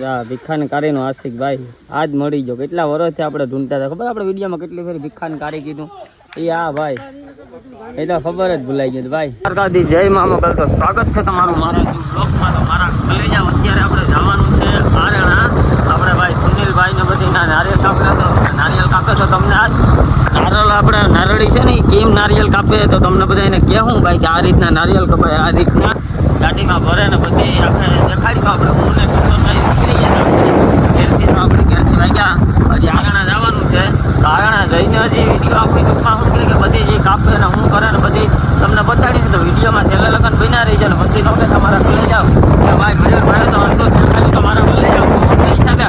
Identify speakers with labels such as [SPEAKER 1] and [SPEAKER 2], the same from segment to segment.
[SPEAKER 1] યા, ભીખાન કારીનો આશિક ભાઈ, આજ મળી ગયો. કેટલા વર્ષથી આપણે ઢૂંઢતા હતા. ખબર આપણે વિડીયોમાં કેટલી ફેરી ભીખાન કારી કીધું? એ આ ભાઈ. એ તો ખબર જ ભૂલાઈ ગયું ભાઈ દાદી જય મામા કરતો સ્વાગત છે તમારું મારા બ્લોગમાં તો મારા કલેજા અત્યારે આપણે જવાનું છે આરણા. આપણે ભાઈ સુનિલભાઈ ને બધી નારિયેલ કાપે તો નારિયેલ કાપે તો તમને આજ નારિયેલ આપણે નારળી છે ને કેમ નારિયેલ કાપે તો તમને બધા એને કહેવું ભાઈ કે આ રીતના નારિયેલ કપાય, આ રીતના. ગાડીમાં ભરે ને પછી આપણે દેખાડીમાં આપણે હું ને કિશોરભાઈ નીકળી ગયા. ઘેરથી આપણે ઘેરથી વાગ્યા હજી આગળ જવાનું છે. આરણા જઈને હજી વીડિયો આપણી ટૂંકમાં શું કે બધી જે કાપે ને હું કરે ને બધી તમને બતાડીને તો વિડીયોમાં છેલ્લે લગન બન્યા રહી જાય ને પછી તમને તમારા ભલે જાઓ. કે ભાઈ ભલે ભાઈ તો અડધો ખાલી તમારા ભલે જાઓ. નહીં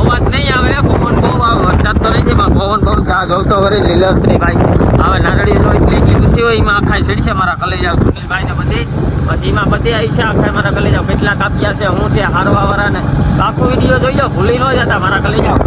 [SPEAKER 1] અવાજ નહીં આવે પવન બહુ આવે વરસાદ તો નહીં છે પણ પવન બહુ જા જોતો વળી લીલોતરી ભાઈ. હવે નારળી જો એટલી એટલી હોય, એમાં આખા ચડશે મારા કલેજા સુનિલભાઈ ને બધી. પછી એમાં બધી આવી છે, આખા મારા કલેજા કેટલા કાપ્યા છે, હું છે હારવા વાળા ને આખો વીડિયો જોઈ લો, ભૂલી ન જતા મારા કલેજા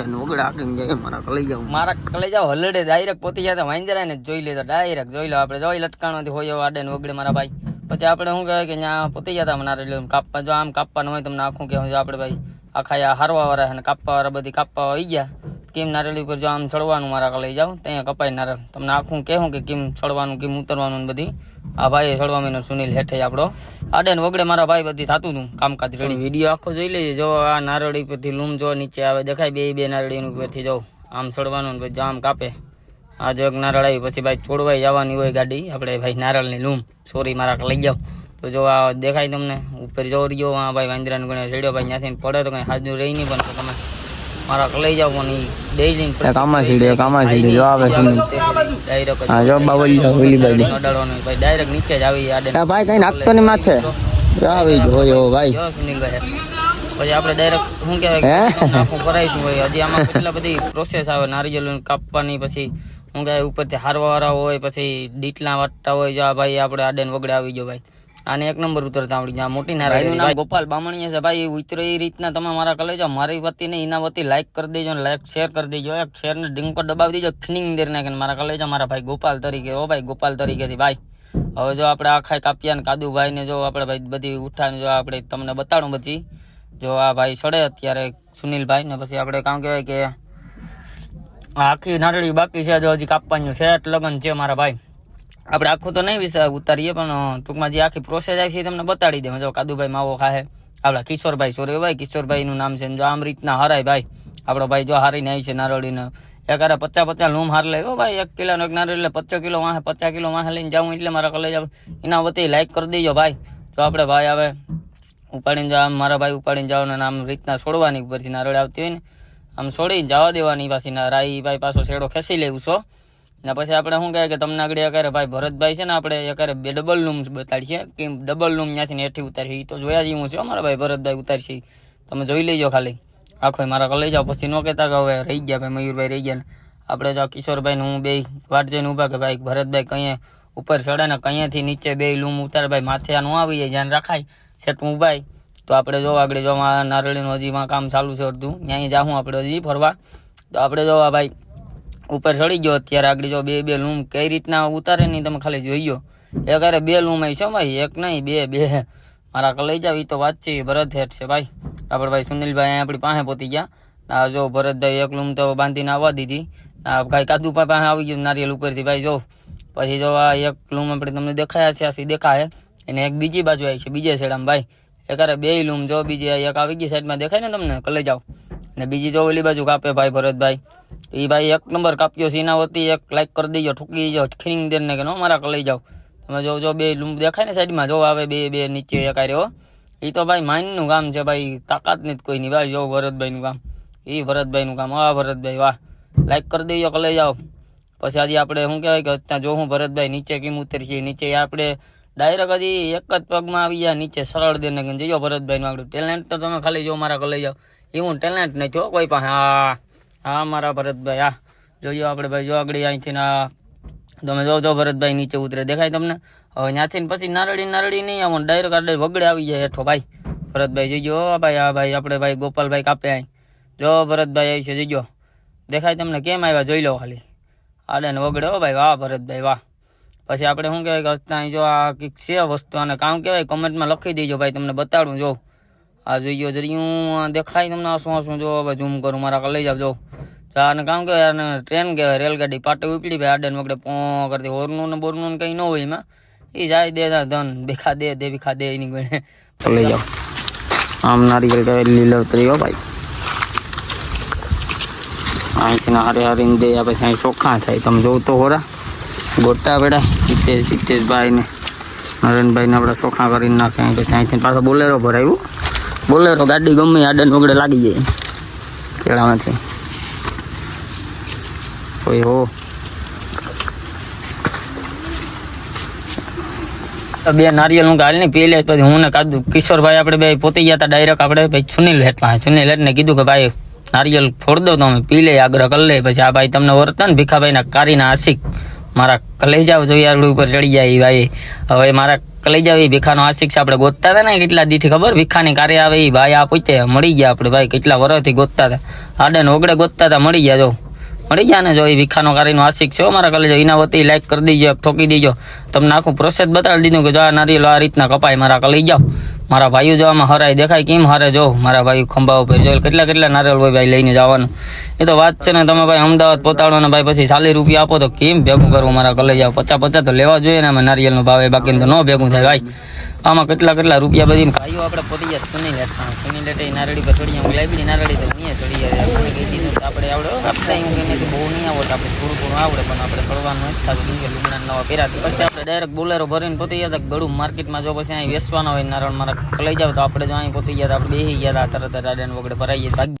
[SPEAKER 1] જાય મારા કલેજા મારા કલેજા હલડે ડાયરેક્ટ પોતી જતા વાંજરા ને જોઈ લેતો ડાયરેક્ટ જોઈ લો. આપણે જોઈ લટકાણોથી હોય આડે નોગડે મારા ભાઈ. પછી આપણે શું કહેવાય કે ત્યાં પોતી મારા એટલે કાપવા, જો આમ કાપવાનું હોય તમને આખું કહેવું આપણે ભાઈ. આખા આ હારવા વાળા અને કાપવા વાળા બધી કાપવા આવી ગયા. કેમ નારેલી ઉપર જો આમ ચડવાનું મારા લઈ જાઓ ત્યાં કપાય નારેલ. તમને આખું કહેવું કે કેમ ચડવાનું કેમ ઉતરવાનું ને બધી. આ ભાઈ ચડવા મહિનો સુનિલ હેઠે આપણો. આડે ને વગડે મારા ભાઈ બધી થતું હતું કામકાજ રેડી. વીડિયો આખો જોઈ લેજે. જો આ નારળી પરથી લૂમ જો નીચે આવે દેખાય બે બે નારળી ઉપરથી. જો આમ ચડવાનું ને પછી આમ કાપે. આ જો એક નારળ આવી પછી ભાઈ ચોડવાઈ જવાની હોય ગાડી. આપણે ભાઈ નારળની લૂમ. સોરી મારા લઈ જાઓ. તો જો આ દેખાય તમને ઉપર જો રહ્યો આ ભાઈ વાંદરાનો ગણ્યો ચડ્યો ભાઈ ત્યાંથી પડે તો કઈ હાજનું રહી નહીં પણ તમે મારા લઈ જાઓ પણ ઈ ડેઈલી કામા સીડ્યો કામા સીડ્યો જો આવે છે ડાયરેક્ટ હા જો બાવલી ઓલી બાજુ. અડાડવાનું ભાઈ ડાયરેક્ટ નીચે જ આવી આડે. ભાઈ કઈ નાખતો નહીં માથે? જો આવી જોયો ભાઈ. જો સુનિલભાઈ પછી આપણે ડાયરેક્ટ શું કહેવાય આખું કરાવીશું ભાઈ. હજી આમાં કેટલા બધી પ્રોસેસ આવે નારિયેલ કાપવાની પછી શું કહેવાય ઉપરથી હારવા વાળા હોય પછી ડીટલા વાટતા હોય જો આ ભાઈ આપણે આડે ને વગડે આવી ગયો ભાઈ. આને એક નંબર ઉતરતા આવડી જાય મોટી નારાયણ ગોપાલ બામણીયા છે. ભાઈ ઉતરો એ રીતના તમે મારા કલે જાઓ મારી વતી ને એના વતી લાઈક કરી દેજો ને લાઈક શેર કરી દેજો. એક શેર ને ડિંકો દબાવી દેજો. ખીનિંગ દેર નાખીને મારા કલે જાઓ મારા ભાઈ ગોપાલ તરીકે. ઓ ભાઈ, ગોપાલ તરીકેથી. ભાઈ, હવે જો આપણે આખા કાપિયા ને કાદુભાઈ ને જો આપણે ભાઈ બધી ઉઠાને જો આપણે તમને બતાડું બધી. જો આ ભાઈ સડે અત્યારે સુનિલભાઈ ને પછી આપણે કામ કહેવાય કે આખી નારળી બાકી છે. જો હજી કાપવાનું છે લગન છે મારા ભાઈ. આપણે આખું તો નહીં વિશે ઉતારીએ, પણ ટૂંકમાં જે આખી પ્રોસેસ આવી છે તમને બતાડી દેવા જો કાદુભાઈ માવો ખાહે, આપણા કિશોરભાઈ સોરેભાઈ કિશોરભાઈનું નામ છે જો આમ રીતના હરાય ભાઈ. આપણો ભાઈ જો હારીને આવી છે નારળીને એક અરે પચાસ પચાસ લૂમ હાર લે. હો ભાઈ, એક કિલોનો એક નારળી એટલે પચાસ કિલો વાહે, પચાસ કિલો વાહે લઈને જાઉં એટલે મારા કોલેજ એના વતી લાઈક કરી દેજો ભાઈ. જો આપણે ભાઈ આવે, ઉપાડીને જાવ, આમ મારા ભાઈ ઉપાડીને જાઓ ને આમ રીતના છોડવાની ઉપરથી નારળ આવતી હોય ને, આમ છોડીને જવા દેવાની પાછી રાઈ ભાઈ પાછો શેડો ખેંચી લેવું છો ને પછી આપણે શું કહે કે તમને આગળ અકારે ભાઈ ભરતભાઈ છે ને આપણે અકારે બે ડબલ લૂમ બતાડીએ કે ડબલ લૂમ ત્યાંથી હેઠી ઉતારશે એ તો જોયા જેવું છે અમારા ભાઈ ભરતભાઈ ઉતારશે તમે જોઈ લેજો ખાલી. આખો મારા લઈ જાઓ પછી ન કહેતા કે હવે રહી ગયા ભાઈ, મયુરભાઈ રહી ગયા આપણે જો કિશોરભાઈને હું બે વાટ જોઈને ઊભા કે ભાઈ ભરતભાઈ કંઈ ઉપર ચડે ને કંઈથી નીચે બે લૂમ ઉતારે. ભાઈ માથે ન આવી જાય, ધ્યાન રાખાય. સેટ ઉભાય તો આપણે જો આગળ જો નારળીનું હજી કામ ચાલુ છે અડધું. ત્યાં જાઉં આપણે હજી ફરવા. તો આપણે જો આ ભાઈ ઉપર ચડી ગયો. અત્યારે આગળ જો બે બે લૂમ કઈ રીતના ઉતારે નહીં, તમે ખાલી જોઈયો એક અરે બે લૂમ છે ભાઈ, એક નહીં, બે બે. મારા કલઈ જાવ એ તો વાત છે ભરત હેઠ છે ભાઈ. આપણે ભાઈ સુનિલભાઈ આપણી પાસે પહોંચી ગયા. આ જો ભરતભાઈ એક લૂમ તો બાંધીને આવવા દીધી. આ કાંઈ કાદુ પાસે આવી ગયું નારિયેલ ઉપરથી. ભાઈ જો, પછી જો આ એક લૂમ આપણે તમને દેખાયા છે આસી દેખાય. એને એક બીજી બાજુ આવી છે, બીજા સાઈડ ભાઈ. એક અરે બે લૂમ જો, બીજી એક આવી ગઈ સાઈડમાં દેખાય ને તમને? કલે જાવ ને બીજી જો ઓલી બાજુ કાપે ભાઈ ભરતભાઈ એ ભાઈ એક નંબર કાપ્યો સીના વતી એક લાઈક કરી દેજો, ઠૂકી દેજો ખીરિંગ દેર ને કે નો મારા લઈ જાઓ. તમે જો જો બે લૂમ દેખાય ને સાઈડમાં, જો આવે બે બે નીચે એક આર્યો એ તો ભાઈ માઇનનું કામ છે ભાઈ, તાકાત નથી કોઈ નહીં ભાઈ જો ભરતભાઈનું કામ એ ભરતભાઈનું કામ વાહ ભરતભાઈ, વાહ. લાઈક કરી દેજો લઈ જાઓ. પછી આજે આપણે શું કહેવાય કે ત્યાં જો હું ભરતભાઈ નીચે કેમ ઉતરશે નીચે આપણે ડાયરેક્ટ હજી એક જ પગમાં આવી ગયા, નીચે સરળ દેને જઈઓ ભરતભાઈનું આગળ ટેલેન્ટ તો તમે ખાલી જો મારા લઈ જાઓ. એવું ટેલેન્ટ નહીં જો કોઈ પાસે. હા હા, મારા ભરતભાઈ, હા. જોજો આપણે ભાઈ, જો આગળ અહીંથી ના, તમે જો જો ભરતભાઈ નીચે ઉતરે. દેખાય તમને? હવે ત્યાંથી પછી નારળી નારળી નહીં આવું ડાયરેક્ટ આડે વગડે આવી જાય હેઠો ભાઈ. ભરતભાઈ જોઈ ગયો ભાઈ, હા ભાઈ, આપણે ભાઈ ગોપાલભાઈ કાપે અહીં. જો ભરતભાઈ આવી છે, જોજો. દેખાય તમને કેમ આવ્યા? જોઈ લો ખાલી. આડે ને વગડે હો ભાઈ. વાહ ભરતભાઈ, વાહ. પછી આપણે શું કહેવાય કે ત્યાં જો આ કંઈક છે વસ્તુ અને કામ કહેવાય? કમેન્ટમાં લખી દેજો ભાઈ, તમને બતાડું, જો. આ જોઈએ જરીયું દેખાય તમને શું શું જો હવે ઝૂમ કરું મારા લઈ જાવ જો આને કામ કહેવાય આને ટ્રેન કહેવાય રેલગાડી પાટે ઉપડી ભાઈ આડે વગડે પો કરતી હોરનું ને બોરનું કંઈ ન હોય એમાં એ જાય દે ધન બેખા દે દે ભીખા દે એની ગણે લઈ જાઓ આમ નારિયેલ કહેવાય લીલોતરી હો ભાઈ અહીંથી ના હારે હારીને દે પછી અહીં ચોખ્ખા થાય તમે જોવું તો હોરા ગોટા બેડા સિત્તેર સિત્તેશભાઈ ને નરેનભાઈ ને આપણે ચોખ્ખા કરીને નાખે પછી અહીંથી પાછો બોલેરો ભરાયું બોલેરો ગાડી ગમે આડે ને વગડે લાગી જાય. કેળામાંથી ઓય હો. બે નારિયેલ હું ગાલ નહીં પીલે, પછી હું ને કાદુ કિશોરભાઈ આપણે બે પોતી ગયા હતા ડાયરેક્ટ આપણે ભાઈ સુનિલ હેઠમાં. સુનિલ હેઠને કીધું કે ભાઈ, નારિયેલ ફોડ દો તમે પી લે આગ્રહ કરી લે પછી આ ભાઈ તમને વર્તન ને ભીખાભાઈના કારીના આશિક. મારા કલેજા જોઈ યાર ઉપર ચડી જાય ભાઈ. હવે મારા કલેજાઓ જાવી ભીખાનો આશિક આપણે ગોતતા હતા ને, કેટલા દીથી ખબર? ભીખાની કારે આવે એ ભાઈ આ પૂછે મળી ગયા આપણે, ભાઈ, કેટલા વર્ષથી ગોતતા હતા. આડે ને ઓગડે ગોતતા હતા, મળી ગયા જો. મળી ગયા ને જો એ ભીખાનો કારીનો આશિક છે મારા કલેજો એના વતી લાઈક કરી દીજો, ઠોકી દીજો. તમને આખું પ્રોસેસ બતાવી દીધું કે જો આ નારિયેલ આ રીતના કપાય, મારા કલઈ જાઓ. મારા ભાઈઓ જવામાં હરાય દેખાય કેમ હારે જો? મારા ભાઈ ખંભા ઉપર જો કેટલા કેટલા નારિયેલ હોય ભાઈ લઈને જવાનું. એ તો વાત છે ને, તમે ભાઈ અમદાવાદ પોતાડો ને ભાઈ પછી ચાલીસ રૂપિયા આપો તો કેમ ભેગું કરવું મારા કલઈ જાઓ પચાસ પચાસ તો લેવા જોઈએ ને અમે નારિયેલનો ભાવ બાકી તો ન ભેગું થાય ભાઈ. આમાં કેટલા કેટલા રૂપિયા બધી ભાઈઓ આપણે પોતી ગયા સુની લેતા સુની લેટે નારળી પર ચડી હું લાઈબ્રી નારળી તો અહીંયા ચડી જાય આપણે આવડે. આપણે હું કહીને તો બહુ નહીં આવડે આપણે થોડું થોડું આવડે, પણ આપણે ચડવાનું નથી થતું. કે લુગડા નવા પહેરાતી. પછી આપણે ડાયરેક્ટ બોલેરો ભરીને પોતી ગયા ગળું માર્કેટમાં જો પછી અહીં વેચવાના હોય નારણ મારા લઈ જાવ તો આપણે જો અહીં પહોંચી ગયા હતા આપણે બેસી ગયા હતા, તરત જ વગડે ભરાઈએ ભાગી